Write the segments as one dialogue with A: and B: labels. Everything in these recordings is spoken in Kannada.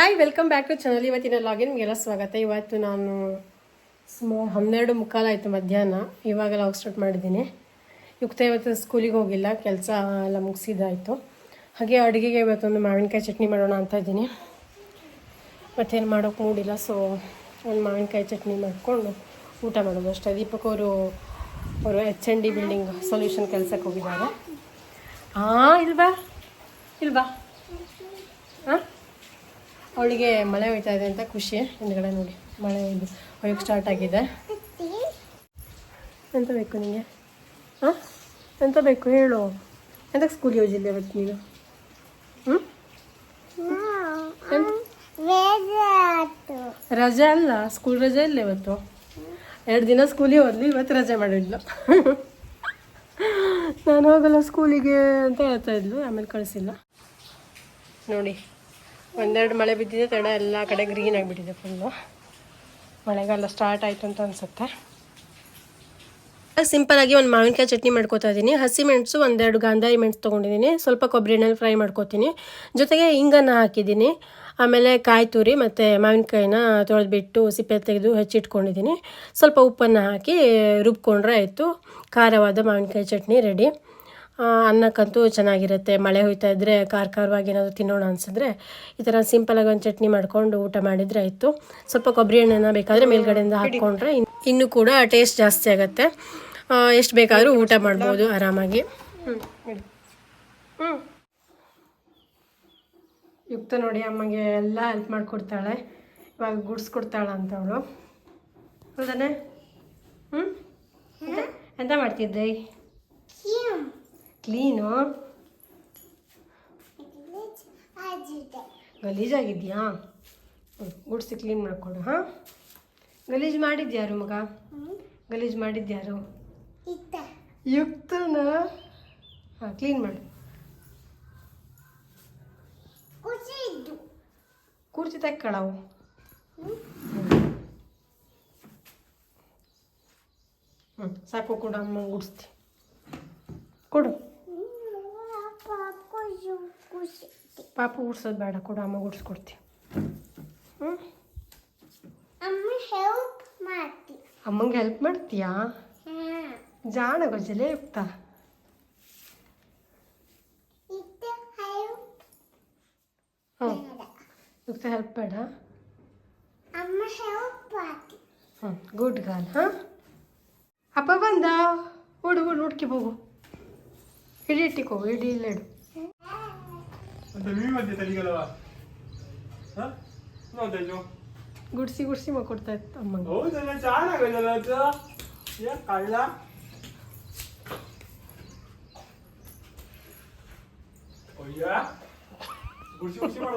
A: Hi welcome back to channel ಇವತ್ತಿನ ಲಾಗಿನ್ ನಿಮಗೆಲ್ಲ ಸ್ವಾಗತ. ಇವತ್ತು ನಾನು ಸುಮಾರು ಹನ್ನೆರಡು ಮುಕ್ಕಾಲಾಯಿತು ಮಧ್ಯಾಹ್ನ. ಇವಾಗ ಲಾಗ್ ಸ್ಟಾರ್ಟ್ ಮಾಡಿದ್ದೀನಿ. ಯುಕ್ತ ಇವತ್ತು ಸ್ಕೂಲಿಗೆ ಹೋಗಿಲ್ಲ. ಕೆಲಸ ಎಲ್ಲ ಮುಗಿಸಿದಾಯಿತು. ಹಾಗೆ ಅಡುಗೆಗೆ ಇವತ್ತೊಂದು ಮಾವಿನಕಾಯಿ ಚಟ್ನಿ ಮಾಡೋಣ ಅಂತ ಇದ್ದೀನಿ. ಮತ್ತೇನು ಮಾಡೋಕ್ಕೆ ಮೂಡಿಲ್ಲ ಸೊ ಒಂದು ಮಾವಿನಕಾಯಿ ಚಟ್ನಿ ಮಾಡಿಕೊಂಡು ಊಟ ಮಾಡೋದು ಅಷ್ಟೇ. ದೀಪಕ್ ಅವರು ಅವರು H N D building solution ಕೆಲಸಕ್ಕೆ ಹೋಗಿದ್ದಾರೆ. ಹಾಂ ಇಲ್ವಾ? ಇಲ್ವಾ? ಹಾಂ ಅವಳಿಗೆ ಮಳೆ ಹೋಯ್ತಾ ಇದೆ ಅಂತ ಖುಷಿ. ಹಿಂದ್ಗಡೆ ನೋಡಿ, ಮಳೆ ಇದು ಹೊಯ್ಯಕ್ಕೆ ಸ್ಟಾರ್ಟ್ ಆಗಿದೆ. ಎಂತ ಬೇಕು ನಿಮಗೆ ಹಾಂ ಎಂತ ಬೇಕು ಹೇಳು. ಎಂತಕ್ಕೆ ಸ್ಕೂಲ್ ಯೋಜಿಲ್ಲ ಇವತ್ತು ನೀನು? ಹ್ಞೂ ರಜೆ ಅಲ್ಲ ಸ್ಕೂಲ್ ರಜೆ ಇಲ್ಲ ಇವತ್ತು. ಎರಡು ದಿನ ಸ್ಕೂಲಿಗೆ ಹೋದ್ಲು, ಇವತ್ತು ರಜೆ ಮಾಡಿದ್ಲು. ನಾನು ಹೋಗಲ್ಲ ಸ್ಕೂಲಿಗೆ ಅಂತ ಹೇಳ್ತಾ ಇದ್ಲು, ಆಮೇಲೆ ಕಳಿಸಿಲ್ಲ. ನೋಡಿ. ಒಂದೆರಡು ಮಳೆ ಬಿದ್ದಿದೆ, ತಡ ಎಲ್ಲ ಕಡೆ ಗ್ರೀನ್ ಆಗಿಬಿಟ್ಟಿದೆ ಫುಲ್ಲು ಮಳೆಗಾಲ ಸ್ಟಾರ್ಟ್ ಆಯಿತು ಅಂತ ಅನಿಸುತ್ತೆ. ಸಿಂಪಲಾಗಿ ಒಂದು ಮಾವಿನಕಾಯಿ ಚಟ್ನಿ ಮಾಡ್ಕೋತಾ ಇದ್ದೀನಿ ಹಸಿಮೆಣಸು ಒಂದೆರಡು ಗಾಂಧಾರಿ ಮೆಣಸು ತೊಗೊಂಡಿದ್ದೀನಿ ಸ್ವಲ್ಪ ಕೊಬ್ಬರಿ ಎಣ್ಣೆಲಿ ಫ್ರೈ ಮಾಡ್ಕೋತೀನಿ. ಜೊತೆಗೆ ಇಂಗನ್ನ ಹಾಕಿದ್ದೀನಿ ಆಮೇಲೆ ಕಾಯಿ ತುರಿ ಮತ್ತು ಮಾವಿನಕಾಯಿನ ತೊಳೆದ್ಬಿಟ್ಟು ಸಿಪ್ಪೆ ತೆಗೆದು ಹೆಚ್ಚಿಟ್ಕೊಂಡಿದ್ದೀನಿ ಸ್ವಲ್ಪ ಉಪ್ಪನ್ನು ಹಾಕಿ ರುಬ್ಕೊಂಡ್ರೆ ಆಯಿತು. ಖಾರವಾದ ಮಾವಿನಕಾಯಿ ಚಟ್ನಿ ರೆಡಿ ಅನ್ನಕ್ಕಂತೂ ಚೆನ್ನಾಗಿರುತ್ತೆ. ಮಳೆ ಹೋಯ್ತಾ ಇದ್ದರೆ ಖಾರ ಖಾರವಾಗಿ ಏನಾದರೂ ತಿನ್ನೋಣ ಅನಿಸಿದ್ರೆ ಈ ಥರ ಸಿಂಪಲಾಗಿ ಒಂದು ಚಟ್ನಿ ಮಾಡ್ಕೊಂಡು ಊಟ ಮಾಡಿದರೆ ಆಯಿತು. ಸ್ವಲ್ಪ ಕೊಬ್ಬರಿ ಎಣ್ಣೆನ ಬೇಕಾದರೆ ಮೇಲ್ಗಡೆಯಿಂದ ಹಾಕ್ಕೊಂಡ್ರೆ ಇನ್ನು ಇನ್ನೂ ಕೂಡ ಟೇಸ್ಟ್ ಜಾಸ್ತಿ ಆಗುತ್ತೆ. ಎಷ್ಟು ಬೇಕಾದರೂ ಊಟ ಮಾಡ್ಬೋದು ಆರಾಮಾಗಿ. ಹ್ಞೂ ಯುಕ್ತ ನೋಡಿ ಅಮ್ಮಗೆ ಎಲ್ಲ ಹೆಲ್ಪ್ ಮಾಡಿಕೊಡ್ತಾಳೆ. ಇವಾಗ ಗುಡ್ಸ್ಕೊಡ್ತಾಳೆ ಅಂತ ಅವಳು ಹೌದಾನೆ? ಹ್ಞೂ ಎಂತ ಮಾಡ್ತಿದ್ದೆ? ಕ್ಲೀನು ಗಲೀಜಾಗಿದ್ಯಾ ಗುಡ್ಸಿ ಕ್ಲೀನ್ ಮಾಡಿಕೊಡು, ಹಾಂ? ಗಲೀಜು ಮಾಡಿದ್ಯಾರು ಮಗ? ಗಲೀಜು ಮಾಡಿದ್ಯಾರು ಯುಕ್ತನ? ಹಾಂ, ಕ್ಲೀನ್ ಮಾಡು. ಕುರ್ಚಿ ತಕ್ಕಳವು. ಹ್ಞೂ ಸಾಕು ಕೊಡು, ಅಮ್ಮ ಗುಡಿಸ್ತಿ ಕೊಡು. ಪಾಪು ಗುಡ್ಸೋದು ಬೇಡ ಕೊಡು ಅಮ್ಮ ಗುಡ್ಸ್ಕೊಡ್ತಿ ಹ್ಞೂ
B: ಅಮ್ಮ ಹೆಲ್ಪ್ ಮಾಡ್ತಿ.
A: ಅಮ್ಮಂಗೆ ಹೆಲ್ಪ್ ಮಾಡ್ತೀಯಾ? ಜಾಣ ಗೊಜ್ಜಲೆ ಯುಕ್ತ
B: ಇದು ಹೆಲ್ಪ್
A: ಹ್ಞೂ ಯುಕ್ತ ಹೆಲ್ಪ್ ಬೇಡ?
B: ಅಮ್ಮ ಹೆಲ್ಪ್ ಮಾಡ್ತಿ.
A: ಹ್ಞೂ ಗುಡ್ ಗಾಲ್ ಹಾಂ? ಅಪ್ಪ ಬಂದ? ಓಡು ಓಡು ಹುಡ್ಕಿ ಹೋಗು. ಹಿಡಿ ಇಟ್ಟಿಕೋ ಹಿಡಿ ಇಲ್ಲ ಇಡು.
C: ಅಂತ ಮೀ ಮಧ್ಯೆ ತಲೆಗಲ್ವ ನೋಡ್ದಲ್ಲು
A: ಗುಡ್ಸಿ ಗುಡ್ಸಿ ಮಾಡ್ಕೊಡ್ತಾ ಇತ್ತು ಅಮ್ಮಂಗೆ.
C: ಹೌದಲ್ಲ ಚೆನ್ನಾಗಲ್ಲ ಅದು? ಏ ಕಳ್ಳ. ಅಯ್ಯ. ಗುಡ್ಸಿ ಗುಡ್ಸಿ ಮಾಡ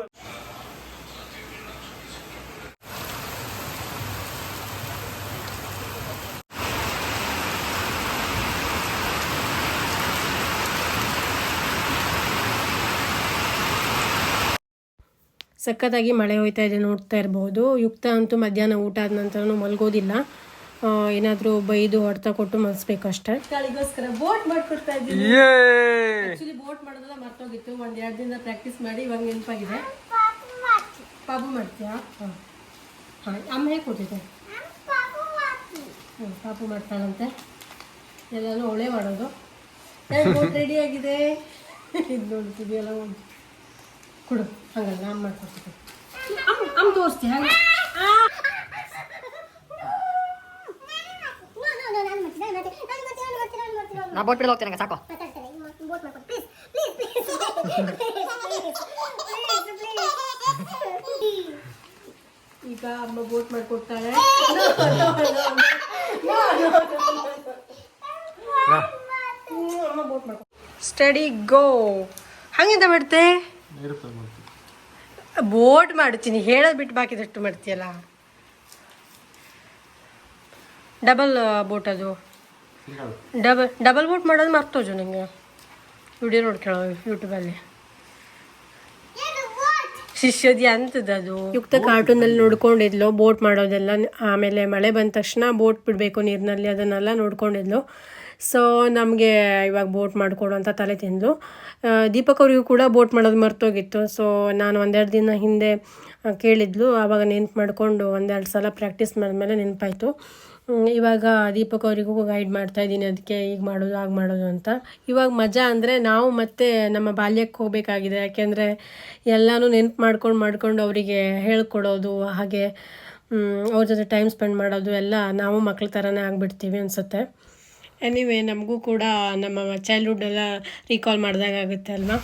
A: ಸಖತ್ತಾಗಿ ಮಳೆ ಹೋಯ್ತಾ ಇದೆ ನೋಡ್ತಾ ಇರ್ಬೋದು. ಯುಕ್ತ ಅಂತೂ ಮಧ್ಯಾಹ್ನ ಊಟ ಆದ ನಂತರನೂ ಮಲಗೋದಿಲ್ಲ. ಏನಾದರೂ ಬೈದು ಹೊಡೆತ ಕೊಟ್ಟು ಮಲ್ಸ್ಬೇಕು ಅಷ್ಟೇ ಗಾಳಿಗೋಸ್ಕರ ಬೋಟ್ ಮಾಡ್ಕೊಡ್ತಾ ಇದ್ದೀನಿ. ಆಕ್ಚುಲಿ ಬೋಟ್ ಮಾಡೋದೆಲ್ಲ ಮರ್ತೋಗಿತ್ತು. ಒಂದ್ ಎರಡು ದಿನ ಪ್ರಾಕ್ಟೀಸ್ ಮಾಡಿ ಇವಾಗ ನೆನಪಾಗಿದೆ.
B: ಪಾಪು ಮಾಡ್ತಿ
A: ಪಾಪು ಮಾಡ್ತೀಯಾ? ಹಾಂ. ಹಾಂ ಅಮ್ಮ ಹೇಗೆ ಕೊಟ್ಟಿದ್ದೆ
B: ಅಮ್ಮ ಪಾಪು ಮಾಡ್ತಿ
A: ಹ್ಞೂ ಪಾಪು ಮಾಡ್ತಾಳಂತೆ. ಎಲ್ಲನೂ ಒಳ್ಳೆ ಮಾಡೋದು. ಬೋಟ್ ರೆಡಿ ಆಗಿದೆ. ಇದು ನೋಡ್ತಿದ್ಯಲ್ಲ ಒಂದು ಕೊಡು. ಹಂಗಲ್ಲ ಅಮ್ಮ ಮಾಡ್ಕೊಡ್ತೀನಿ. ಅಮ್ಮ ಅಮ್ಮ ತೋರಿಸ್ತಿ ಹಂಗೆ.
D: ನಾ ಬೋಟ್ ಬಿಡಲು ಹೋಗ್ತೇನೆ ಸಾಕು.
A: ಈಗ ಅಮ್ಮ ಬೋಟ್ ಮಾಡ್ಕೊಡ್ತಾಳೆ. ಅಮ್ಮ ಬೋಟ್ ಮಾಡ್ಕೊ. ಸ್ಟಡಿ ಗೋ ಹಂಗಿಂದ ಮಾಡ್ತೆ? ಬೋಟ್ ಮಾಡ್ತೀನಿ, ಹೇಳೋದು ಬಿಟ್ಟು ಬಾಕಿದಷ್ಟು ಮಾಡ್ತೀಯಲ್ಲ? ಡಬಲ್ ಬೋಟ್ ಅದು. ಡಬಲ್ ಡಬಲ್ ಬೋಟ್ ಮಾಡೋದು ಮರ್ತೋಜು ನಿಮಗೆ ವಿಡಿಯೋ ನೋಡ್ಕೊಳ್ಳೋ ಯೂಟ್ಯೂಬಲ್ಲಿ ಶಿಷ್ಯದಿ ಅಂತದದು ಯುಕ್ತ ಕಾರ್ಟೂನಲ್ಲಿ ನೋಡ್ಕೊಂಡಿದ್ಲು, ಬೋಟ್ ಮಾಡೋದೆಲ್ಲ, ಆಮೇಲೆ ಮಳೆ ಬಂದ ತಕ್ಷಣ ಬೋಟ್ ಬಿಡಬೇಕು ನೀರಿನಲ್ಲಿ, ಅದನ್ನೆಲ್ಲ ನೋಡ್ಕೊಂಡಿದ್ಲು. ಸೊ ನಮಗೆ ಇವಾಗ ಬೋಟ್ ಮಾಡಿಕೊಡು ಅಂತ ತಲೆ ತಿಂದ್ಲು. ದೀಪಕ್ ಅವರಿಗೂ ಕೂಡ ಬೋಟ್ ಮಾಡೋದು ಮರ್ತೋಗಿತ್ತು. ಸೊ ನಾನು ಒಂದೆರಡು ದಿನ ಹಿಂದೆ ಕೇಳಿದ್ಲು. ಆವಾಗ ನೆನ್ಪು ಮಾಡಿಕೊಂಡು ಒಂದೆರಡು ಸಲ ಪ್ರಾಕ್ಟೀಸ್ ಮಾಡಿದ್ಮೇಲೆ ನೆನಪಾಯಿತು. ಇವಾಗ ದೀಪಕ್ ಅವರಿಗೂ ಗೈಡ್ ಮಾಡ್ತಾ ಇದ್ದೀನಿ. ಅದಕ್ಕೆ ಈಗ ಮಾಡೋದು ಆಗ ಮಾಡೋದು ಅಂತ. ಇವಾಗ ಮಜಾ ಅಂದರೆ ನಾವು ಮತ್ತೆ ನಮ್ಮ ಬಾಲ್ಯಕ್ಕೆ ಹೋಗಬೇಕಾಗಿದೆ. ಯಾಕೆಂದರೆ ಎಲ್ಲನೂ ನೆನ್ಪು ಮಾಡ್ಕೊಂಡು ಮಾಡ್ಕೊಂಡು ಅವರಿಗೆ ಹೇಳ್ಕೊಡೋದು, ಹಾಗೆ ಅವ್ರ ಜೊತೆ ಟೈಮ್ ಸ್ಪೆಂಡ್ ಮಾಡೋದು ಎಲ್ಲ ನಾವು ಮಕ್ಳ ಥರನೇ ಆಗಿಬಿಡ್ತೀವಿ ಅನಿಸುತ್ತೆ. ಎನಿವೇ ನಮಗೂ ಕೂಡ ನಮ್ಮ ಚೈಲ್ಡ್ಹುಡ್ ಎಲ್ಲ ರೀಕಾಲ್ ಮಾಡಿದಾಗ ಆಗುತ್ತೆ ಅಲ್ವಾ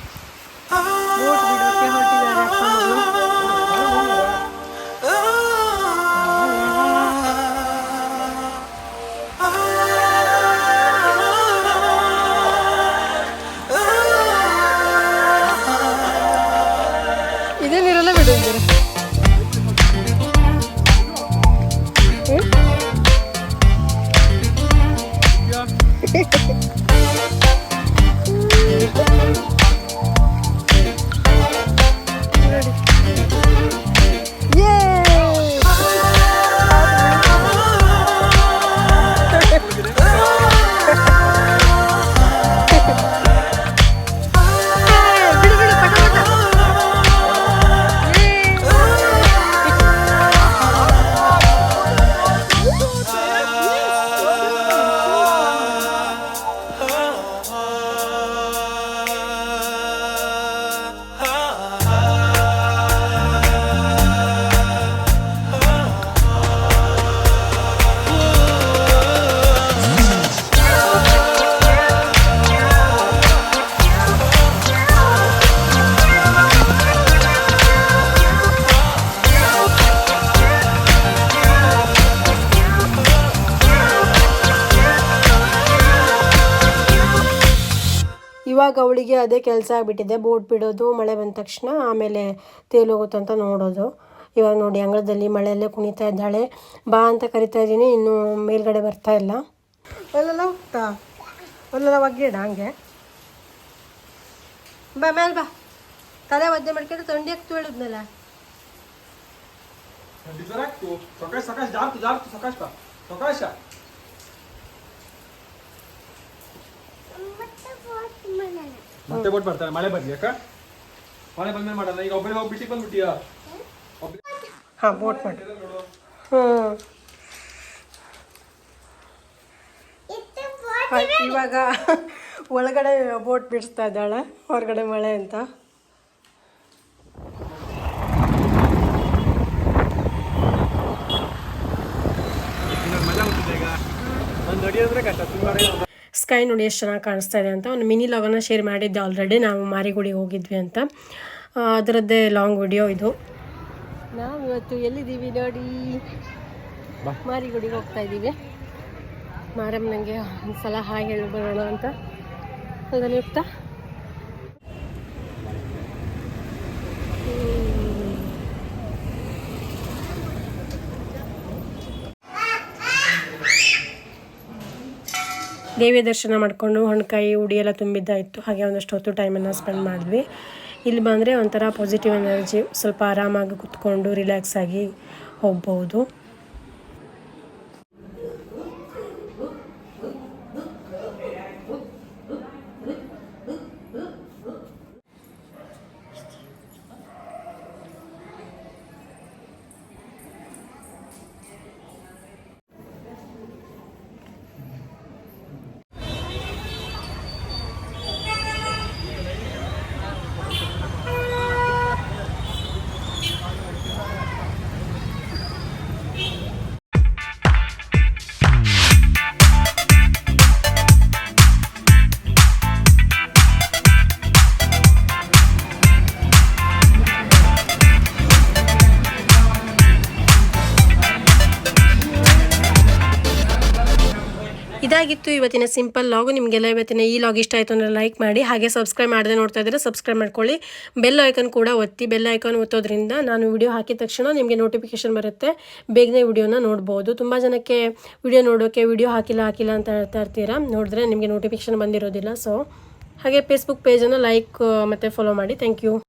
A: ಅವಳಿಗೆ ಅದೇ ಕೆಲಸ ಆಗಿಬಿಟ್ಟಿದೆ. ಬೋಟ್ ಬಿಡೋದು ಮಳೆ ಬಂದ ತಕ್ಷಣ ಆಮೇಲೆ ತೇಲೋಗುತ್ತಂತ ನೋಡೋದು. ಇವಾಗ ನೋಡಿ ಅಂಗಳದಲ್ಲಿ ಮಳೆಯಲ್ಲೇ ಕುಣಿತಾ ಇದ್ದಾಳೆ. ಬಾ ಅಂತ ಕರಿತಾ ಇದ್ದೀನಿ ಇನ್ನೂ ಮೇಲ್ಗಡೆ ಬರ್ತಾ ಇಲ್ಲ. ಒಲ್ಲಲ್ಲ ಹೋಗ್ತಾ? ಒಲ್ಲಲ್ಲ ಒಗ್ಗಿಡ ಹಂಗೆ? ಬಾ ಮೇಲೆ ಬಾ. ತಲೆ ಒದ್ದೆ ಮಾಡ್ಕೊಂಡು ತೊಂಡಿ ಹಾಕ್ತು ಹೇಳಿದ್ನಲ್ಲ.
C: ಸಕಾಶ ಸಕಾಶ ಜಾಸ್ತಿ ಸಕಾಶ್ ಬಾ. ಸಕಾಶ
B: ಮತ್ತೆ ಬೋಟ್
C: ಬರ್ತಾರೆ, ಮಳೆ ಬರ್ಲಿ ಅಕ್ಕ? ಮಳೆ ಬಂದ್ಮೇಲೆ ಮಾಡಲ್ಲ, ಈಗ ಒಬ್ಬರಿಗೆ ಹೋಗಿ ಬಿಟ್ಟಿಗೆ ಬಂದ್ಬಿಟ್ಟಿಯಾ?
A: ಹಾಂ ಬೋಟ್ ಮಾಡಿ. ಹ್ಞೂ ಇವಾಗ ಒಳಗಡೆ ಬೋಟ್ ಬಿಡಿಸ್ತಾ ಇದ್ದಾಳೆ, ಹೊರಗಡೆ ಮಳೆ ಅಂತ
C: ಮಜಾ ಬರ್ತಿದೆ ಈಗ ಒಂದು ಅಡಿ ಅಂದ್ರೆ ಕಷ್ಟ ತುಂಬಾ
A: ಸ್ಕೈ ನೋಡಿ ಎಷ್ಟು ಚೆನ್ನಾಗಿ ಕಾಣಿಸ್ತಾ ಇದೆ ಅಂತ ಒಂದು ಮಿನಿ ಲಾಗನ್ನ ಶೇರ್ ಮಾಡಿದ್ದೆ ಆಲ್ರೆಡಿ ನಾವು ಮಾರಿಗುಡಿಗೆ ಹೋಗಿದ್ವಿ ಅಂತ. ಅದರದ್ದೇ ಲಾಂಗ್ ವಿಡಿಯೋ ಇದು. ನಾವು ಇವತ್ತು ಎಲ್ಲಿದ್ದೀವಿ ನೋಡಿ. ಮಾರಿಗುಡಿಗೆ ಹೋಗ್ತಾ ಇದ್ದೀವಿ. ಮಾರಮ್ಮನಿಗೆ ಒಂದು ಸಲ ಹಾಗೆ ಹೇಳಿ ಬರೋಣ ಅಂತ. ಅದನ್ನು ಯುಕ್ತ ದೇವಿ ದರ್ಶನ ಮಾಡಿಕೊಂಡು ಹಣ್ಕಾಯಿ ಉಡಿ ಎಲ್ಲ ತುಂಬಿದ್ದಾಯಿತು. ಹಾಗೆ ಒಂದಷ್ಟು ಹೊತ್ತು ಟೈಮನ್ನು ಸ್ಪೆಂಡ್ ಮಾಡಿದ್ವಿ. ಇಲ್ಲಿ ಬಂದರೆ ಒಂಥರ ಪಾಸಿಟಿವ್ ಎನರ್ಜಿ ಸ್ವಲ್ಪ ಆರಾಮಾಗಿ ಕುತ್ಕೊಂಡು ರಿಲ್ಯಾಕ್ಸ್ ಆಗಿ ಹೋಗ್ಬೋದು. ಇದಾಗಿತ್ತು ಇವತ್ತಿನ ಸಿಂಪಲ್ ಲಾಗು. ನಿಮಗೆಲ್ಲ ಇವತ್ತಿನ ಈ ಲಾಗ್ ಇಷ್ಟ ಆಯಿತು ಅಂದರೆ ಲೈಕ್ ಮಾಡಿ, ಹಾಗೆ ಸಬ್ಸ್ಕ್ರೈಬ್ ಮಾಡದೆ ನೋಡ್ತಾ ಇದ್ದರೆ ಸಬ್ಸ್ಕ್ರೈಬ್ ಮಾಡ್ಕೊಳ್ಳಿ. ಬೆಲ್ ಐಕನ್ ಕೂಡ ಒತ್ತಿ, ಬೆಲ್ ಐಕಾನ್ ಒತ್ತೋದ್ರಿಂದ ನಾನು ವಿಡಿಯೋ ಹಾಕಿದ ತಕ್ಷಣ ನಿಮಗೆ ನೋಟಿಫಿಕೇಶನ್ ಬರುತ್ತೆ. ಬೇಗನೆ ವಿಡಿಯೋನ ನೋಡ್ಬೋದು. ತುಂಬ ಜನಕ್ಕೆ ವಿಡಿಯೋ ನೋಡೋಕ್ಕೆ ವಿಡಿಯೋ ಹಾಕಿಲ್ಲ ಹಾಕಿಲ್ಲ ಅಂತ ಹೇಳ್ತಾ ಇರ್ತೀರಾ? ನೋಡಿದ್ರೆ ನಿಮಗೆ ನೋಟಿಫಿಕೇಶನ್ ಬಂದಿರೋದಿಲ್ಲ. ಸೊ ಹಾಗೆ ಫೇಸ್ಬುಕ್ ಪೇಜನ್ನು ಲೈಕ್ ಮತ್ತು ಫಾಲೋ ಮಾಡಿ. Thank you